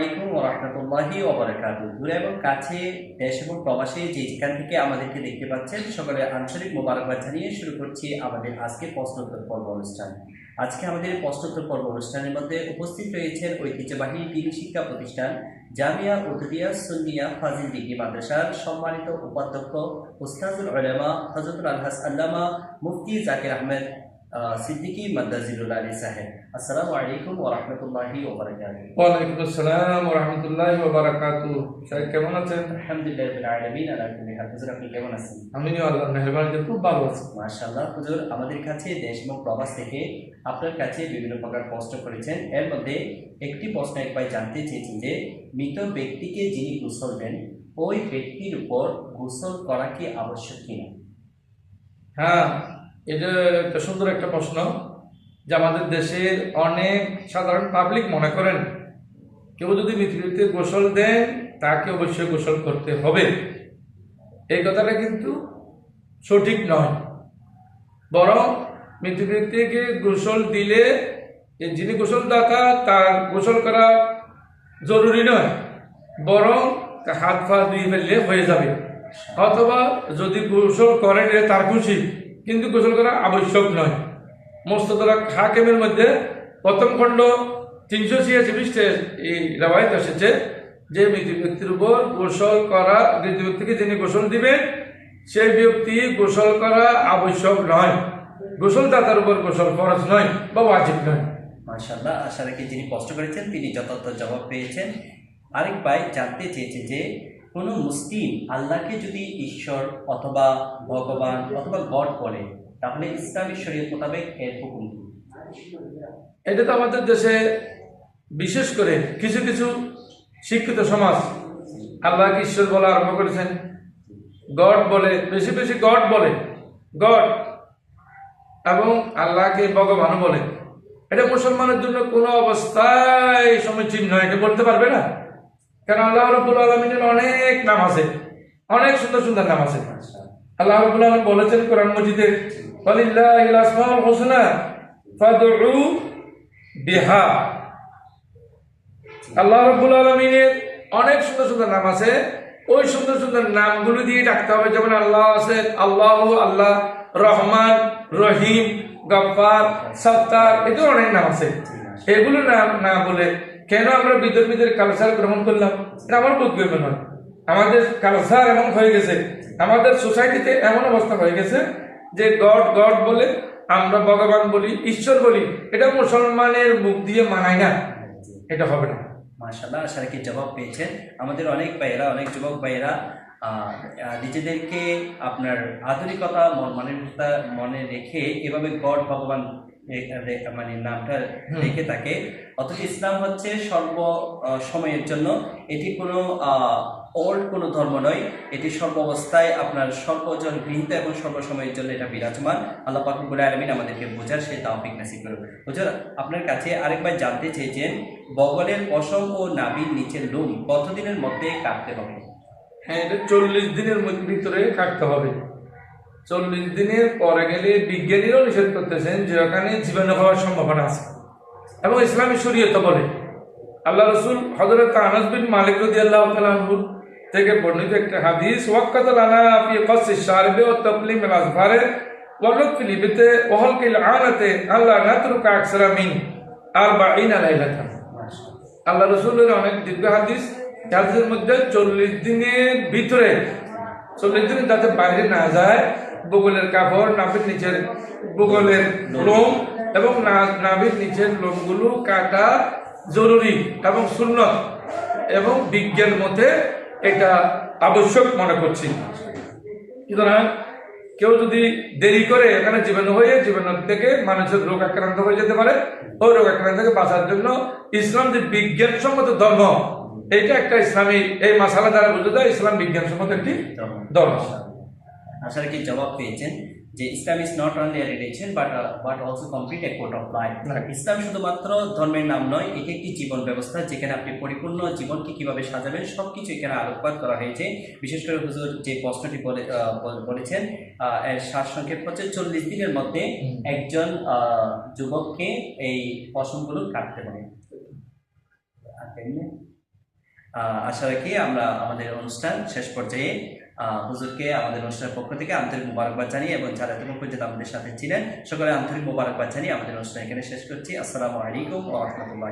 আলাইকুম রহমতুল্লাহি ওবরাকাতু। দূরে এবং কাছে দেশ এবং প্রবাসী যে যেখান থেকে আমাদেরকে দেখতে পাচ্ছেন সকলে আঞ্চলিক মোবারকবাদ জানিয়ে শুরু করছি আমাদের আজকে প্রশ্নোত্তর পর্ব অনুষ্ঠান। আজকে আমাদের প্রশ্নোত্তর পর্ব অনুষ্ঠানের মধ্যে উপস্থিত রয়েছেন ঐতিহ্যবাহী দিন শিক্ষা প্রতিষ্ঠান জামিয়া উদ্দিয়া সুন্নিয়া ফাজিল ডিগ্রি মাদ্রাসার সম্মানিত উপাধ্যক্ষ উস্তাজুল উলামা হজরতুল আলহাস আল্লামা মুফতি জাকির আহমেদ আহ, সিদ্দিকী মাদ্দাজিলুল আলী সাহেব। আসসালামু আলাইকুম ওয়া রাহমাতুল্লাহি ওয়া বারাকাতুহু ওয়ালাইকুম আসসালাম রহমতুল্লাহ বারাকাতু সাহেব কেমন আছেন? আলহামদুলিল্লাহ রাব্বিল আলামিন আলা কুল্লি হাল হুজুর আপনি কেমন আছেন? আমিও আল্লাহ মেহরবানিতে খুব ভালো আছি। মাশাআল্লাহ হুজুর আমাদের কাছে দেশ এবং প্রবাস থেকে আপনার কাছে বিভিন্ন প্রকার প্রশ্ন করেছেন। এর মধ্যে একটি প্রশ্ন একবার জানতে চেয়েছি যে মৃত ব্যক্তিকে যিনি গোসল দেন ওই ব্যক্তির উপর গোসল করা কি আবশ্যক কিনা? হ্যাঁ এটা একটা সুন্দর একটা প্রশ্ন যে আমাদের দেশের অনেক সাধারণ পাবলিক মনে করেন, কেউ যদি মৃত্যুতে গোসল দেন তাকে অবশ্যই গোসল করতে হবে। এই কথাটা কিন্তু সঠিক নয়। বরং মৃত্যুবৃত্তিকে গোসল দিলে যিনি গোসলদাতা, তার গোসল করা জরুরি নয়, বরং হাত পা ধুয়ে ফেললে হয়ে যাবে। অথবা যদি গোসল করেন, তার খুশি। কিন্তু গোসল করা আবশ্যক নয়। মোস্তদরা হাকেমের মধ্যে প্রথম খণ্ড তিনশো ছিয়াশি পৃষ্ঠে এই রেওয়ায়ত এসেছে যে মৃত ব্যক্তির উপর গোসল করা মৃত ব্যক্তিকে যিনি গোসল দিবেন, সেই ব্যক্তি গোসল করা আবশ্যক নয়। গোসলদাতার উপর গোসল ফরজ নয় বা ওয়াজিব নয়। মাশাআল্লাহ, আশা রাখি যিনি প্রশ্ন করেছেন তিনি যথার্থ জবাব পেয়েছেন। আরেক ভাই জানতে চেয়েছে যে কোনো মুসলিম আল্লাহকে যদি ঈশ্বর অথবা ভগবান অথবা গড বলে, তাহলে ইসলামী শরীয়ত মোতাবেক এর হুকুম? এটা তো আমাদের দেশে বিশেষ করে কিছু কিছু শিক্ষিত সমাজ আল্লাহকে ঈশ্বর বলা আরম্ভ করেছেন। গড বলে, বেশি বেশি গড বলে, গড এবং আল্লাহকে ভগবান বলে। এটা মুসলমানের জন্য কোনো অবস্থায় সমীচীন নয়, এটা বলতে পারবে না। কারণ আল্লাহ রবুল আলমিনের অনেক নাম আছে। অনেক সুন্দর সুন্দর নাম আছে। আল্লাহ রবুল আলম বলেছেন কোরআন মজিদে ওয়ালিল্লাহিল আসমাউল হুসনা ফাদউ বিহা। আল্লাহ রব্বুল আলমিনের অনেক সুন্দর সুন্দর নাম আছে। ওই সুন্দর সুন্দর নামগুলো দিয়ে ডাকতে হবে। যেমন আল্লাহ আছে, আল্লাহ আল্লাহ, রহমান, রহিম গফার সত্তার, এদের অনেক নাম আছে। এগুলো নাম না বলে কেন আমরা বিদর্মীদের কালচার গ্রহণ করলাম? এটা আমার বক্তব্য নয় আমাদের কালচার এমন হয়ে গেছে, আমাদের সোসাইটিতে এমন অবস্থা হয়ে গেছে যে গড গড বলে, আমরা ভগবান বলি, ঈশ্বর বলি, এটা মুসলমানের মুখ দিয়ে মানায় না। এটা হবে না। মাশাআল্লাহ, আশা রাখি জবাব পেয়েছেন। আমাদের অনেক ভাইয়েরা, অনেক যুবক ভাইয়েরা নিজেদেরকে আপনার আধুনিকতা, মন- মনে রেখে এভাবে গড, ভগবান মানে নামটা। রেখে থাকে। অথচ ইসলাম হচ্ছে সর্ব সময়ের জন্য। এটি কোনো ওল্ড কোনো ধর্ম নয়। এটি সর্ব অবস্থায় আপনার সর্বজন গৃহীত এবং সর্বসময়ের জন্য এটা বিরাজমান। আল্লাহ পাকুল আলমিন আমাদেরকে বোঝার সেই তাওফিক নাসিব করবে হুজুর আপনার কাছে আরেকবার জানতে চেয়েছেন বগলের পশম ও নাভির নিচের লোম কতদিনের মধ্যে কাটতে হবে? হ্যাঁ এটা চল্লিশ দিনের মধ্যে ভিতরে কাটতে হবে। চল্লিশ দিনের পরে গেলে বিজ্ঞানীরাও নিষেধ করতেছেন যে ওখানে জীবাণু হওয়ার সম্ভাবনা আছে। এবং ইসলামী শরীয়ত বলে, আল্লাহ রসুল হজরত আনাস বিন মালিক রদি আল্লাহ তালু থেকে বর্ণিত একটা হাদিস ওয়াক্কাত লানা ফি কসি শারবে ও তবলিম আল আসফারে ওয়ালুক ফি লিবিতে ওহল কিল আনাতে আল্লাহ নাতরুকা আকসারা মিন আরবাঈন আলাইলাতান আল্লাহ রসুলের অনেক দীর্ঘ হাদিস হাদিসের মধ্যে চল্লিশ দিনের ভিতরে চল্লিশ দিন যাতে বাইরে না যায় বগলের কাপড়, নাভির নিচের বগলের লোম এবং নাভির নিচের লোমগুলো কাটা জরুরি এবং সুন্নত এবং বিজ্ঞান মতে এটা আবশ্যক মনে করছি। সুতরাং কেউ যদি দেরি করে এখানে জীবাণু হয়ে জীবাণু থেকে মানুষের রোগ আক্রান্ত হয়ে যেতে পারে। ওই রোগ আক্রান্ত থেকে বাঁচার জন্য ইসলাম যে বিজ্ঞানসম্মত ধর্ম এইটা একটা ইসলামী এই মাসালা দ্বারা বুঝে যায় ইসলাম বিজ্ঞানসম্মত একটি ধর্ম। আশা রাখি জবাব পেয়েছেন যে Islam is not only religion but but also complete a code of life ইসলাম শুধুমাত্র ধর্মের নাম নয় এটি একটি জীবন ব্যবস্থা যেখানে আপনি পরিপূর্ণ জীবনকে কীভাবে সাজাবেন সবকিছু এখানে আলোকপাত করা হয়েছে। বিশেষ করে হুজুর যে প্রশ্নটি বলে বলেছেন এর সারসংক্ষেপ হচ্ছে চল্লিশ দিনের মধ্যে একজন যুবককে এই পশমগুলো কাটতে হবে। আর আশা রাখি আমরা আমাদের অনুষ্ঠান শেষ পর্যায়ে হুজুরকে আমাদের অনুষ্ঠানের পক্ষ থেকে আন্তরিক মোবারকবাদ জানিয়ে এবং যারা এতক্ষণ পর্যন্ত আমাদের সাথে ছিলেন, সকলে আন্তরিক মোবারকবাদ জানিয়ে আমাদের অনুষ্ঠান এখানে শেষ করছি। আসসালামু আলাইকুম ও রহমতুল্লাহ